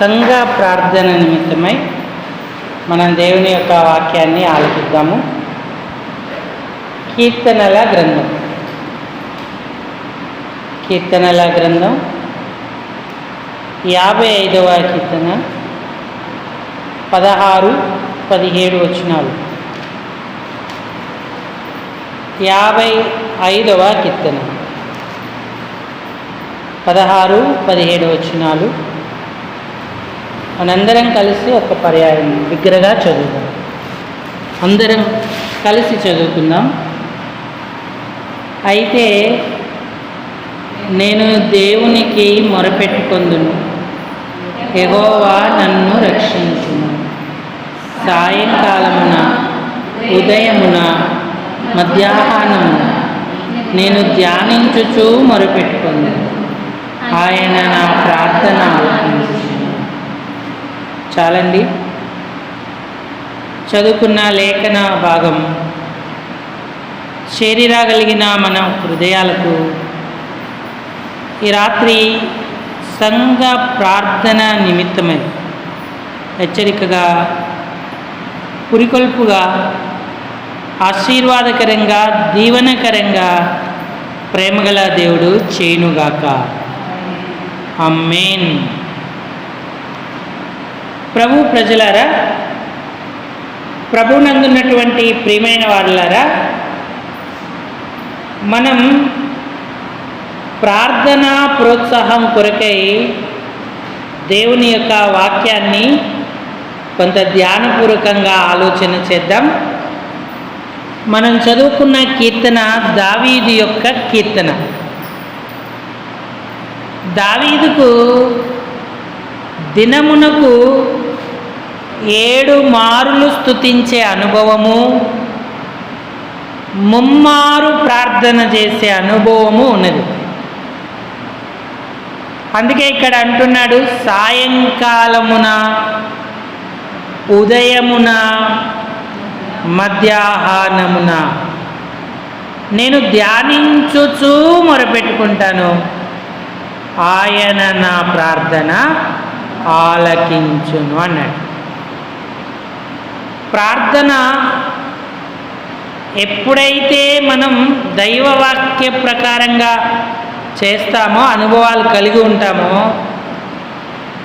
సంఘ ప్రార్థన నిమిత్తమై మనం దేవుని యొక్క వాక్యాన్ని ఆలోచిద్దాము కీర్తనల గ్రంథం. కీర్తనల గ్రంథం. యాభై ఐదవ కీర్తన. పదహారు పదిహేడు వచనాలు. యాభై ఐదవ కీర్తన. పదహారు పదిహేడు వచనాలు. మనందరం కలిసి ఒక పర్యాయం బిగ్గరగా చదువుదాం. అందరం కలిసి చదువుకుందాం. అయితే నేను దేవునికి మొరపెట్టుకొందును. ఎగోవా నన్ను రక్షించును. సాయంకాలమున ఉదయమున మధ్యాహ్నమున నేను ధ్యానించుచూ మొరపెట్టుకుందాను. ఆయన నా ప్రార్థన. చాలండి. చదువుకున్న లేఖన భాగం. చేరిరాగలిగిన మన హృదయాలకు ఈ రాత్రి సంఘ ప్రార్థన నిమిత్తమై హెచ్చరికగా పురికొల్పుగా ఆశీర్వాదకరంగా దీవనకరంగా ప్రేమగల దేవుడు చేయునుగాక. అమ్మేన్. ప్రభు ప్రజలారా ప్రభునందున్నటువంటి ప్రియమైన వారులారా మనం ప్రార్థన ప్రోత్సాహం కొరకై దేవుని యొక్క వాక్యాన్ని కొంత ధ్యానపూర్వకంగా ఆలోచన చేద్దాం. మనం చదువుకున్న కీర్తన దావీదు యొక్క కీర్తన. దావీదుకు దినమునకు ఏడు మారులు స్తుతించే అనుభవము ముమ్మారు ప్రార్థన చేసే అనుభవము ఉన్నది. అందుకే ఇక్కడ అంటున్నాడు సాయంకాలమున ఉదయమున మధ్యాహ్నమున. నేను ధ్యానించుచూ మొరపెట్టుకుంటాను. ఆయన నా ప్రార్థన ఆలకించును అన్నాడు. ప్రార్థన ఎప్పుడైతే మనం దైవవాక్య ప్రకారంగా చేస్తామో అనుభవాలు కలిగి ఉంటామో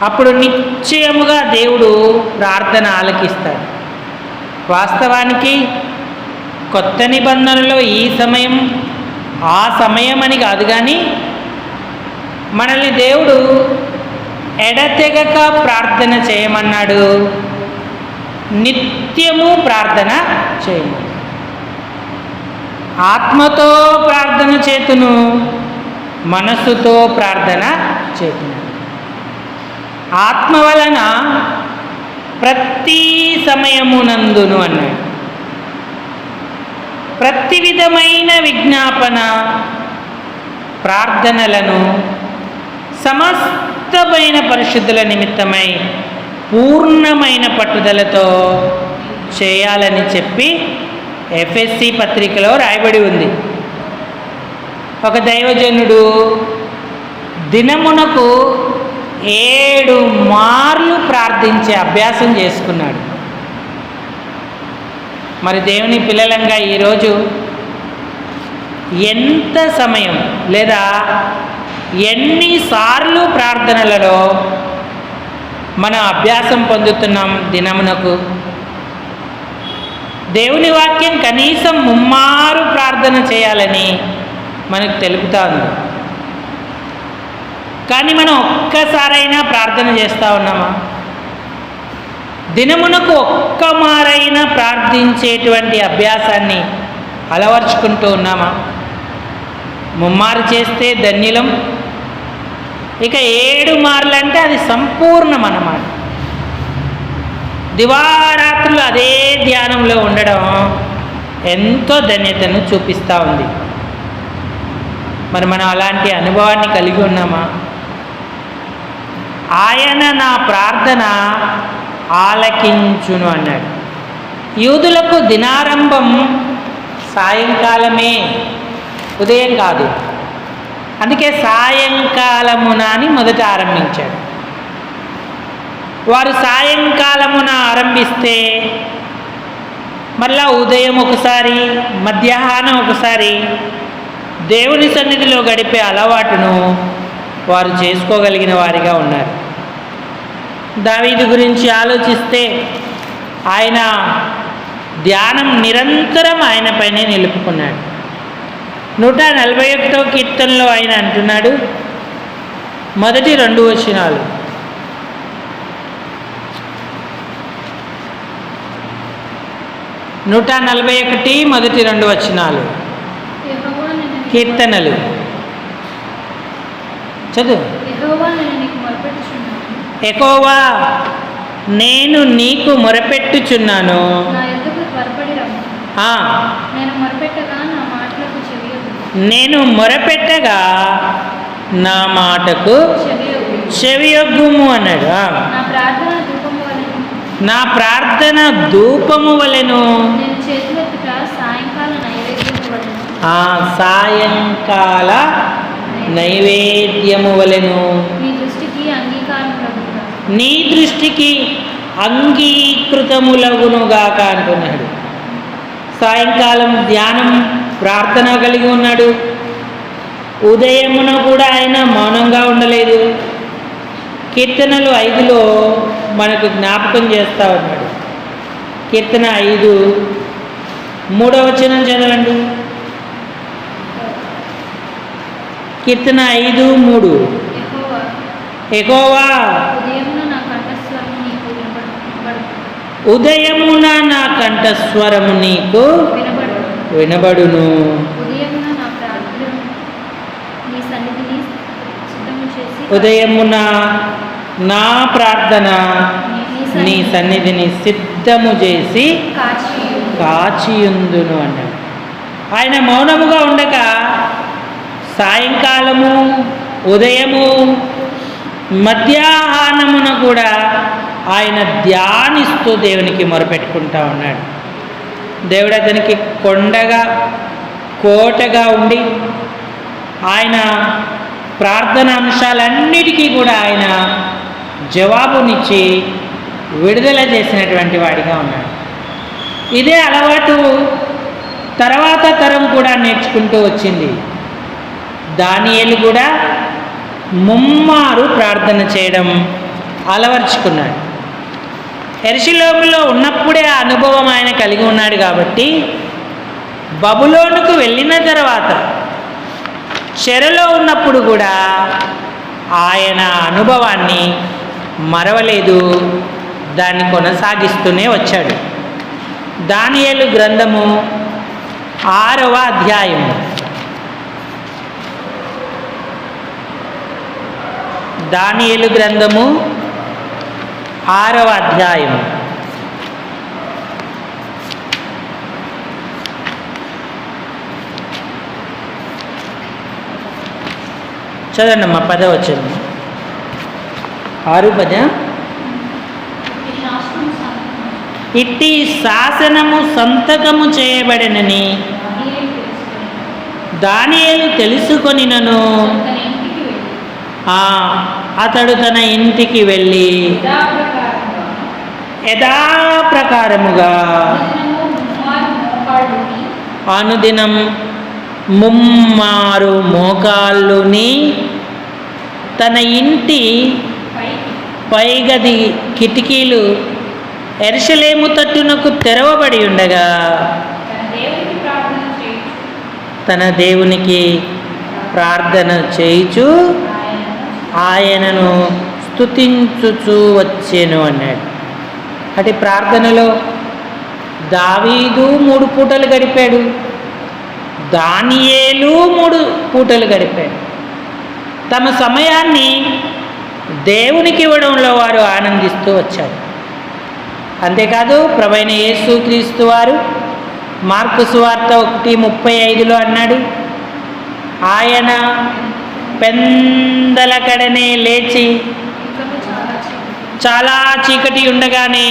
అప్పుడు నిశ్చయముగా దేవుడు ప్రార్థన ఆలకిస్తాడు. వాస్తవానికి కొత్త నిబంధనలో ఈ సమయం ఆ సమయం అని కాదు కానీ మనల్ని దేవుడు ఎడతెగక ప్రార్థన చేయమన్నాడు. నిత్యము ప్రార్థన చేయము. ఆత్మతో ప్రార్థన చేతును మనస్సుతో ప్రార్థన చేతును. ఆత్మ వలన ప్రతి సమయమునందును అన్నాడు. ప్రతి విధమైన విజ్ఞాపన ప్రార్థనలను సమస్తమైన పరిశుద్ధుల నిమిత్తమై పూర్ణమైన పట్టుదలతో చేయాలని చెప్పి ఎఫ్ఎస్సి పత్రికలో రాయబడి ఉంది. ఒక దైవజనుడు దినమునకు ఏడు మార్లు ప్రార్థించే అభ్యాసం చేసుకున్నాడు. మరి దేవుని పిల్లలంగా ఈరోజు ఎంత సమయం లేదా ఎన్నిసార్లు ప్రార్థనలలో మన అభ్యాసం పొందుతున్నాం దినమునకు? దేవుని వాక్యం కనీసం ముమ్మారు ప్రార్థన చేయాలని మనకు తెలుపుతా ఉంది. కానీ మనం ఒక్కసారైనా ప్రార్థన చేస్తూ ఉన్నామా? దినమునకు ఒక్క మారైనా ప్రార్థించేటువంటి అభ్యాసాన్ని అలవర్చుకుంటూ ఉన్నామా? ముమ్మారు చేస్తే ధన్యులం ఇక ఏడు మార్లు అంటే అది సంపూర్ణం అన్నమాట దివారాత్రులు అదే ధ్యానంలో ఉండడం ఎంతో ధన్యతను చూపిస్తూ ఉంది. మరి మనం అలాంటి అనుభవాన్ని కలిగి ఉన్నామా? ఆయన నా ప్రార్థన ఆలకించును అన్నాడు. యూదులకు దినారంభం సాయంకాలమే. ఉదయం కాదు. అందుకే సాయంకాలమున అని మొదట ఆరంభించాడు. వారు సాయంకాలమున ఆరంభిస్తే మళ్ళా ఉదయం ఒకసారి మధ్యాహ్నం ఒకసారి దేవుని సన్నిధిలో గడిపే అలవాటును వారు చేసుకోగలిగిన వారిగా ఉన్నారు. దావీదు గురించి ఆలోచిస్తే ఆయన ధ్యానం నిరంతరం ఆయన పైనే నిలుపుకున్నాడు. నూట నలభై ఒకటో కీర్తనలో ఆయన అంటున్నాడు. మొదటి రెండు వచనాలు. నూట నలభై ఒకటి మొదటి రెండు వచనాలు. కీర్తనలు. చదువు. ఎకోవా నేను నీకు మొరపెట్టుచున్నాను నా ఎద్దుకు త్వరపడి రమ్ము ఆ, నేను మొరపెట్టగా నా మాటలకు చెవియొద్దు నేను మొరపెట్టగా నా మాటకు చెవియొగ్గుము అన్నాడు. నా ప్రార్థన ధూపము వలెను. సాయంకాల నైవేద్యము వలెను. ఆ సాయంకాల నైవేద్యము వలెను. మీ దృష్టికి అంగీకారములగుట నీ దృష్టికి అంగీకృతములగునుగాక అంటున్నాడు సాయంకాలం ధ్యానం ప్రార్థన కలిగి ఉన్నాడు. ఉదయమున కూడా ఆయన మౌనంగా ఉండలేదు. కీర్తనలు ఐదులో మనకు జ్ఞాపకం చేస్తూ ఉన్నాడు. కీర్తన ఐదు. మూడవ వచనం చదవండి. కీర్తన ఐదు మూడు. ఎగోవా ఉదయమున నా కంఠస్వరము నీకు వినబడును. ఉదయమున నా ప్రార్థన నీ సన్నిధిని సిద్ధము చేసి కాచియుందును. అన్నాడు ఆయన మౌనముగా ఉండక సాయంకాలము ఉదయము మధ్యాహ్నమున కూడా ఆయన ధ్యానిస్తూ దేవునికి మొరపెట్టుకుంటా ఉన్నాడు. దేవుడు అతనికి కొండగా కోటగా ఉండి ఆయన ప్రార్థన అంశాలన్నిటికీ కూడా ఆయన జవాబునిచ్చి విడుదల చేసినటువంటి వాడిగా ఉన్నాడు. ఇదే అలవాటు తర్వాత తరం కూడా నేర్చుకుంటూ వచ్చింది. దానియేలు కూడా ముమ్మారు ప్రార్థన చేయడం అలవర్చుకున్నాడు. ఎర్షిలోములో ఉన్నప్పుడే ఆ అనుభవం ఆయన కలిగి ఉన్నాడు కాబట్టి బబులోనుకు వెళ్ళిన తర్వాత చెరలో ఉన్నప్పుడు కూడా ఆయన అనుభవాన్ని మరవలేదు దాన్ని కొనసాగిస్తూనే వచ్చాడు. దానియేలు గ్రంథము ఆరవ అధ్యాయము దానియేలు గ్రంథము ఆరవ అధ్యాయము చదవండి అమ్మా పద వచ్చింది ఆరు పద. ఇట్టి శాసనము సంతకము చేయబడినని దానియేలు తెలుసుకొని దానియేలు తెలుసుకొనినను అతడు తన ఇంటికి వెళ్ళి. యథాప్రకారముగా అనుదినం ముమ్మారు మోకాళ్ళుని తన ఇంటి పైగది కిటికీలు ఎరుసలేము తట్టునకు తెరవబడి ఉండగా తన దేవునికి ప్రార్థన చేయుచు ఆయనను స్థుతించుచూ వచ్చాను అన్నాడు. అటు ప్రార్థనలో దావీదు మూడు పూటలు గడిపాడు. దానియేలు మూడు పూటలు గడిపాడు. తమ సమయాన్ని దేవునికి ఇవ్వడంలో వారు ఆనందిస్తూ వచ్చారు. అంతేకాదు ప్రవైన యేసు క్రీస్తు వారు మార్కు సువార్త ఒకటి ముప్పై ఐదులో అన్నాడు ఆయన పెందల కడనే లేచి చాలా చీకటి ఉండగానే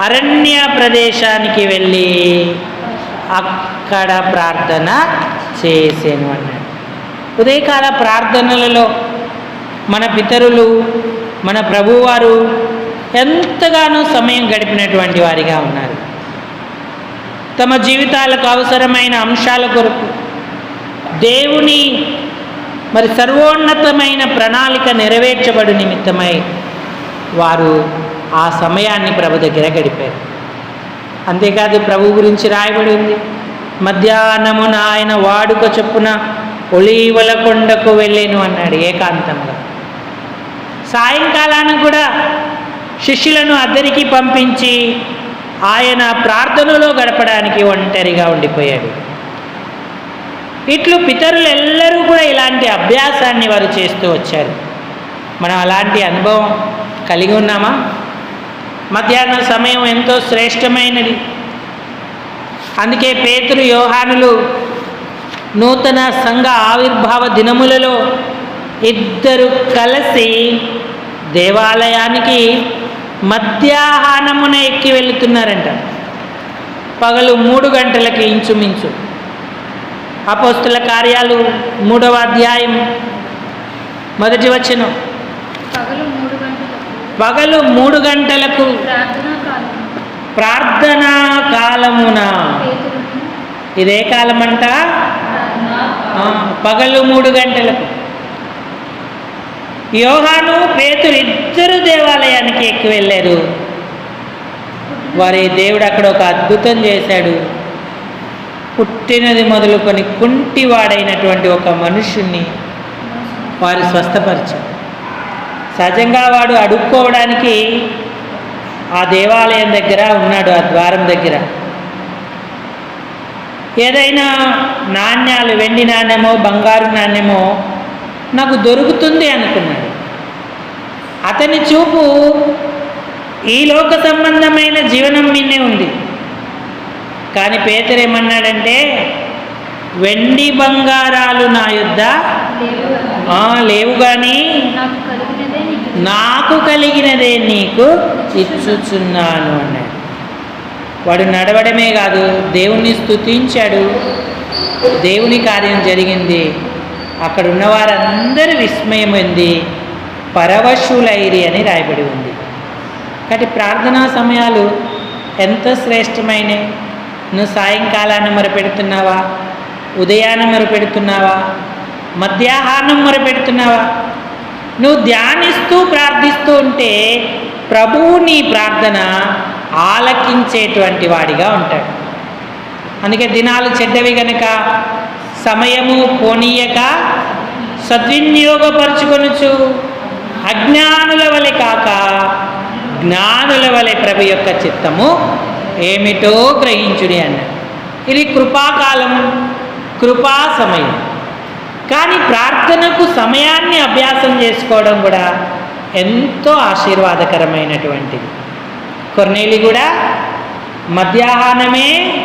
అరణ్య ప్రదేశానికి వెళ్ళి అక్కడ ప్రార్థన చేసాను అన్నాడు. ఉదయకాల ప్రార్థనలలో మన పితరులు మన ప్రభువారు ఎంతగానో సమయం గడిపినటువంటి వారిగా ఉన్నారు. తమ జీవితాలకు అవసరమైన అంశాల కొరకు దేవుని మరి సర్వోన్నతమైన ప్రణాళిక నెరవేర్చబడు నిమిత్తమై వారు ఆ సమయాన్ని ప్రభు దగ్గర గడిపారు. అంతేకాదు ప్రభు గురించి రాయబడి ఉంది మధ్యాహ్నమున ఆయన వాడుక చొప్పున ఒలీవల కొండకు వెళ్ళాను అన్నాడు ఏకాంతంగా. సాయంకాలానికి కూడా శిష్యులను అద్దరికి పంపించి ఆయన ప్రార్థనలో గడపడానికి ఒంటరిగా ఉండిపోయాడు. ఇట్లు పితరులు ఎల్లరూ కూడా ఇలాంటి అభ్యాసాన్ని వారు చేస్తూ వచ్చారు. మనం అలాంటి అనుభవం కలిగి ఉన్నామా? మధ్యాహ్న సమయం ఎంతో శ్రేష్టమైనది. అందుకే పేతురు యోహానులు నూతన సంఘ ఆవిర్భావ దినములలో ఇద్దరు కలిసి దేవాలయానికి మధ్యాహ్నమున ఎక్కి వెళుతున్నారంట. పగలు మూడు గంటలకి ఇంచుమించు. అపోస్తుల కార్యాలు మూడవ అధ్యాయం మొదటి వచనం. పగలు మూడు గంటలకు ప్రార్థనా కాలమున. ఇదే కాలం అంట పగలు మూడు గంటలకు. యోహాను పేతురు ఇద్దరు దేవాలయానికి ఎక్కి వెళ్ళారు. వారి దేవుడు అక్కడ ఒక అద్భుతం చేశాడు. పుట్టినది మొదలుకొని కుంటివాడైనటువంటి ఒక మనుషుణ్ణి వారు స్వస్థపరిచారు. సహజంగా వాడు అడుక్కోవడానికి ఆ దేవాలయం దగ్గర ఉన్నాడు ఆ ద్వారం దగ్గర. ఏదైనా నాణ్యాలు వెండి నాణ్యమో బంగారు నాణ్యమో నాకు దొరుకుతుంది అనుకున్నాడు. అతని చూపు ఈ లోక సంబంధమైన జీవనం మీనే ఉంది. కానీ పేదరు ఏమన్నాడంటే వెండి బంగారాలు నా యుద్ధ లేవు కానీ నాకు కలిగినదే నీకు ఇచ్చుచున్నాను. అన్నాడు. వాడు నడవడమే కాదు దేవుణ్ణి స్తుతించాడు. దేవుని కార్యం జరిగింది. అక్కడ ఉన్న వారందరూ విస్మయమైంది. పరవశులైరి అని రాయబడి ఉంది. కాబట్టి ప్రార్థనా సమయాలు ఎంత శ్రేష్టమైనవి. నువ్వు సాయంకాలాన్ని మొరపెడుతున్నావా? ఉదయాన్ని మొరపెడుతున్నావా? మధ్యాహ్నం మొరపెడుతున్నావా? నువ్వు ధ్యానిస్తూ ప్రార్థిస్తూ ఉంటే ప్రభువు నీ ప్రార్థన ఆలకించేటువంటి వాడిగా ఉంటాడు. అందుకే దినాలు చెడ్డవి గనక సమయము పోనీయక సద్వినియోగపరుచుకొనుచు అజ్ఞానుల వలె కాక జ్ఞానుల వలె ప్రభు యొక్క చిత్తము ఏమిటో గ్రహించుడి అన్నాడు. ఇది కృపాకాలం కృపా సమయం. కానీ ప్రార్థనకు సమయాన్ని అభ్యాసం చేసుకోవడం కూడా ఎంతో ఆశీర్వాదకరమైనటువంటిది. కొన్నేళ్ళు కూడా మధ్యాహ్నమే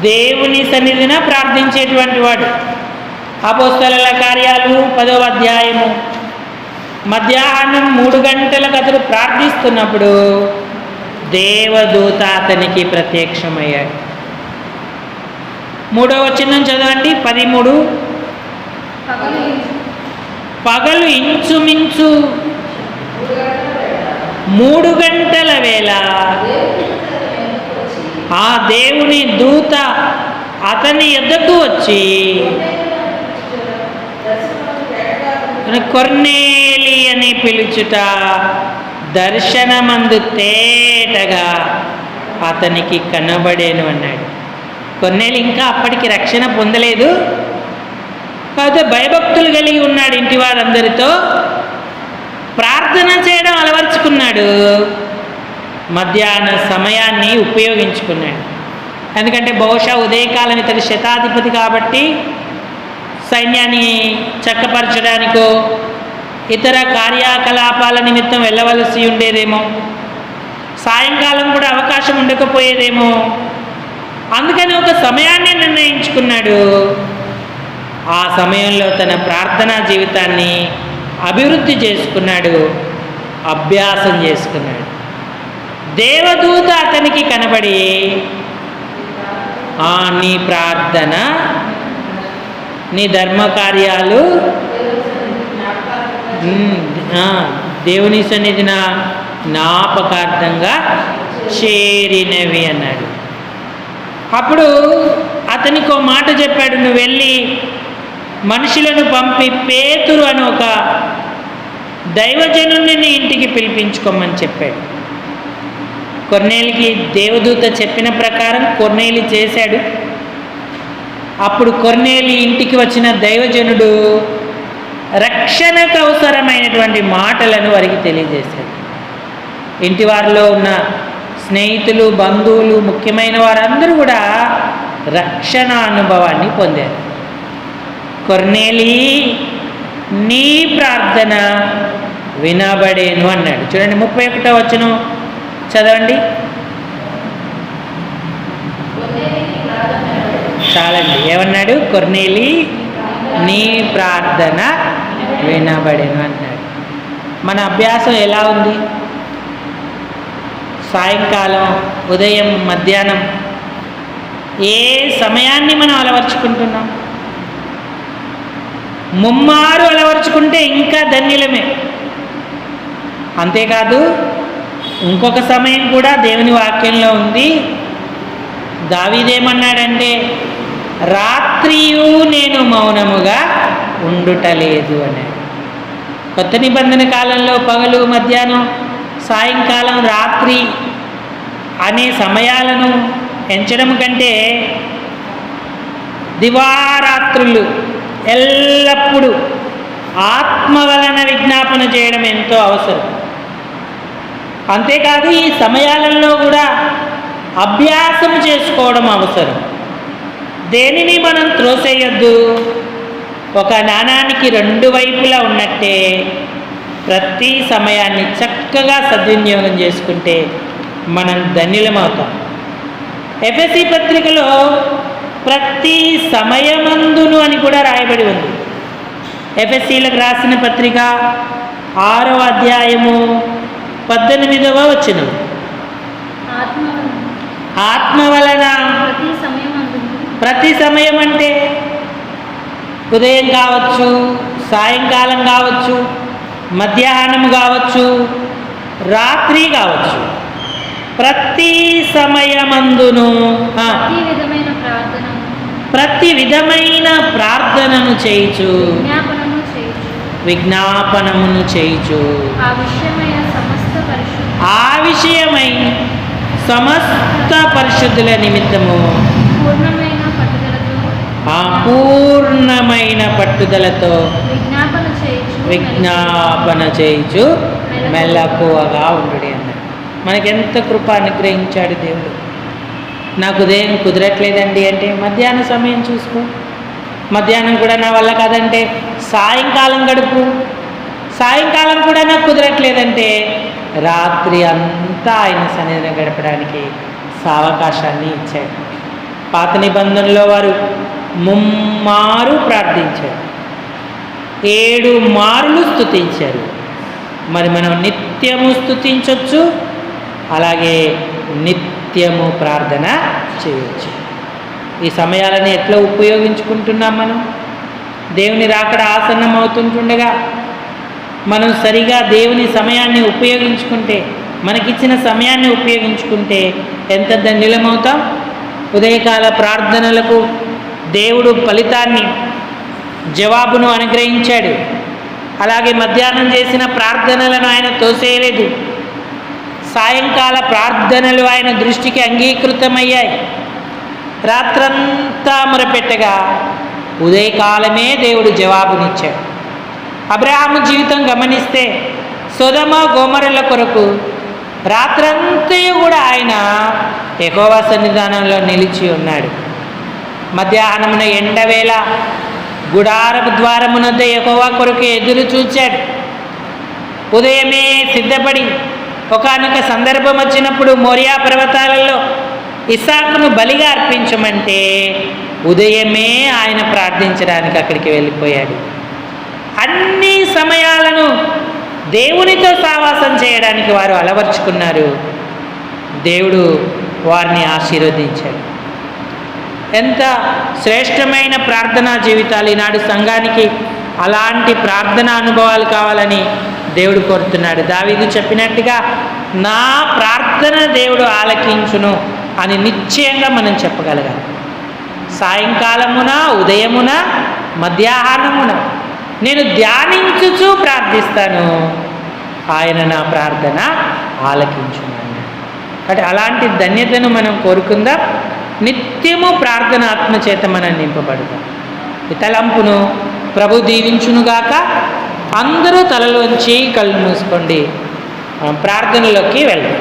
దేవుని సన్నిధిన ప్రార్థించేటువంటి వాడు. అపోస్తల కార్యాలు పదవ అధ్యాయము. మధ్యాహ్నం మూడు గంటలకు అతడు ప్రార్థిస్తున్నప్పుడు దేవదూత అతనికి ప్రత్యక్షమయ్యాడు. మూడవ చిన్నం చదవండి పదిమూడు. పగలు ఇంచుమించు మూడు గంటల వేళ. ఆ దేవుని దూత అతని ఎద్దకు వచ్చి కొర్నేలి అని పిలుచుట దర్శనమందు తేటగా అతనికి కనబడేను అన్నాడు. కొన్నేళ్ళు ఇంకా అప్పటికి రక్షణ పొందలేదు. కాకపోతే భయభక్తులు కలిగి ఉన్నాడు ఇంటి వారందరితో. ప్రార్థన చేయడం అలవర్చుకున్నాడు. మధ్యాహ్న సమయాన్ని ఉపయోగించుకున్నాడు. ఎందుకంటే బహుశా ఉదయకాలం ఇతడు శతాధిపతి కాబట్టి సైన్యాన్ని చక్కపరచడానికో ఇతర కార్యకలాపాల నిమిత్తం వెళ్ళవలసి ఉండేదేమో సాయంకాలం కూడా అవకాశం ఉండకపోయేదేమో. అందుకని ఒక సమయాన్ని నిర్ణయించుకున్నాడు. ఆ సమయంలో తన ప్రార్థనా జీవితాన్ని అభివృద్ధి చేసుకున్నాడు అభ్యాసం చేసుకున్నాడు. దేవదూత అతనికి కనబడి "ఆ, నీ ప్రార్థన నీ ధర్మకార్యాలు దేవుని సన్నిధిన జ్ఞాపకార్థంగా చేరినవి అన్నాడు. అప్పుడు అతనికి ఒక మాట చెప్పాడు నువ్వు వెళ్ళి మనుషులను పంపి పేతురు అని ఒక దైవజనుని ఇంటికి పిలిపించుకోమని చెప్పాడు. కొన్నేళ్ళకి దేవదూత చెప్పిన ప్రకారం కొన్నేలి చేశాడు. అప్పుడు కొన్నేలి ఇంటికి వచ్చిన దైవజనుడు రక్షణకు అవసరమైనటువంటి మాటలను వారికి తెలియజేశాడు. ఇంటి వారిలో ఉన్న స్నేహితులు బంధువులు ముఖ్యమైన వారందరూ కూడా రక్షణ అనుభవాన్ని పొందారు. కొర్నేలి నీ ప్రార్థన వినబడేను అన్నాడు. చూడండి ముప్పై ఒకటో వచ్చును చదవండి. చాలండి. ఏమన్నాడు? కొర్నేలి నీ ప్రార్థన వినబడేను అన్నాడు. మన అభ్యాసం ఎలా ఉంది? సాయంకాలం ఉదయం మధ్యాహ్నం ఏ సమయాన్ని మనం అలవర్చుకుంటున్నాం? ముమ్మారు అలవర్చుకుంటే ఇంకా ధన్యులమే. అంతేకాదు ఇంకొక సమయం కూడా దేవుని వాక్యంలో ఉంది. దావీదేమన్నాడంటే రాత్రియు నేను మౌనముగా ఉండుటలేదు అన్నాడు. కొత్త నిబంధన కాలంలో పగలు మధ్యాహ్నం సాయంకాలం రాత్రి అనే సమయాలను ఎంచడం కంటే దివారాత్రులు ఎల్లప్పుడూ ఆత్మ వలన విజ్ఞాపన చేయడం ఎంతో అవసరం. అంతేకాదు ఈ సమయాలలో కూడా అభ్యాసం చేసుకోవడం అవసరం. దేనిని మనం త్రోసేయొద్దు? ఒక నాణానికి రెండు వైపులా ఉన్నట్టే ప్రతి సమయాన్ని చక్కగా సద్వినియోగం చేసుకుంటే మనం ధన్యులమవుతాం. ఎఫ్ఎస్సి పత్రికలో ప్రతి సమయమందును అని కూడా రాయబడి ఉంది. ఎఫ్ఎస్సీలకు రాసిన పత్రిక ఆరవ అధ్యాయము పద్దెనిమిదవ వచనం. ఆత్మ వలన ప్రతి సమయం అంటే ఉదయం కావచ్చు సాయంకాలం కావచ్చు మధ్యాహ్నం కావచ్చు రాత్రి కావచ్చు. ప్రతి సమయమందును విధమైన ప్రతి విధమైన ప్రార్థనను చేయుచు. విజ్ఞాపనమును చేయుచు. ఆ విషయమై సమస్త పరిశుద్ధుల నిమిత్తము. పూర్ణమైన పట్టుదలతో. ఆ పూర్ణమైన పట్టుదలతో విజ్ఞాపన చేయుచు. మెల్లకువగా ఉండు అన్నాడు మనకి ఎంత కృప అనుగ్రహించాడు దేవుడు. నాకు ఉదయం కుదరట్లేదండి అంటే మధ్యాహ్న సమయం చూసుకో. మధ్యాహ్నం కూడా నా వల్ల కాదంటే సాయంకాలం గడుపు. సాయంకాలం కూడా నాకు కుదరట్లేదంటే రాత్రి అంతా ఆయన సన్నిధిని గడపడానికి సావకాశాన్ని ఇచ్చాడు. పాత నిబంధనలో వారు ముమ్మారు ప్రార్థించారు. ఏడు మారులు స్థుతించారు మరి మనం నిత్యము స్థుతించవచ్చు అలాగే నిత్యము ప్రార్థన చేయవచ్చు ఈ సమయాలను ఎట్లా ఉపయోగించుకుంటున్నాం మనం? దేవుని రాకడ ఆసన్నం అవుతుంటుండగా మనం సరిగా దేవుని సమయాన్ని ఉపయోగించుకుంటే మనకిచ్చిన సమయాన్ని ఉపయోగించుకుంటే ఎంత ధన్యులమవుతాం? ఉదయకాల ప్రార్థనలకు దేవుడు ఫలితాన్ని జవాబును అనుగ్రహించాడు. అలాగే మధ్యాహ్నం చేసిన ప్రార్థనలను ఆయన తోసేయలేదు. సాయంకాల ప్రార్థనలు ఆయన దృష్టికి అంగీకృతమయ్యాయి. రాత్రంతా మొరపెట్టగా ఉదయకాలమే దేవుడు జవాబునిచ్చాడు. అబ్రహాము జీవితం గమనిస్తే సుధమ గోమరుల కొరకు రాత్రంతా కూడా ఆయన ఎగోవా సన్నిధానంలో నిలిచి ఉన్నాడు. మధ్యాహ్నమున ఎండవేళ గుడారపు ద్వారమునద్ద ఎగోవా కొరకు ఎదురు చూచాడు. ఉదయమే సిద్ధపడి ఒకానొక సందర్భం వచ్చినప్పుడు మోరియా పర్వతాలలో ఇసాకును బలిగా అర్పించమంటే ఉదయమే ఆయన ప్రార్థించడానికి అక్కడికి వెళ్ళిపోయాడు. అన్ని సమయాలను దేవునితో సావాసం చేయడానికి వారు అలవర్చుకున్నారు. దేవుడు వారిని ఆశీర్వదించాడు. ఎంత శ్రేష్టమైన ప్రార్థనా జీవితాలు ఈనాడు సంఘానికి అలాంటి ప్రార్థన అనుభవాలు కావాలని దేవుడు కోరుతున్నాడు. దావీదు చెప్పినట్టుగా నా ప్రార్థన దేవుడు ఆలకించును అని నిశ్చయంగా మనం చెప్పగలగాలి. సాయంకాలమున ఉదయమున మధ్యాహ్నమున నేను ధ్యానించుచు ప్రార్థిస్తాను. ఆయన నా ప్రార్థన ఆలకించును అంటే అలాంటి ధన్యతను మనం కోరుకుందాం. నిత్యము ప్రార్థన ఆత్మచేత మనం నింపబడతాం. ఈ తలంపును ప్రభు దీవించునుగాక. అందరూ తలలోంచి కళ్ళు మూసుకోండి. ప్రార్థనలోకి వెళ్దాం.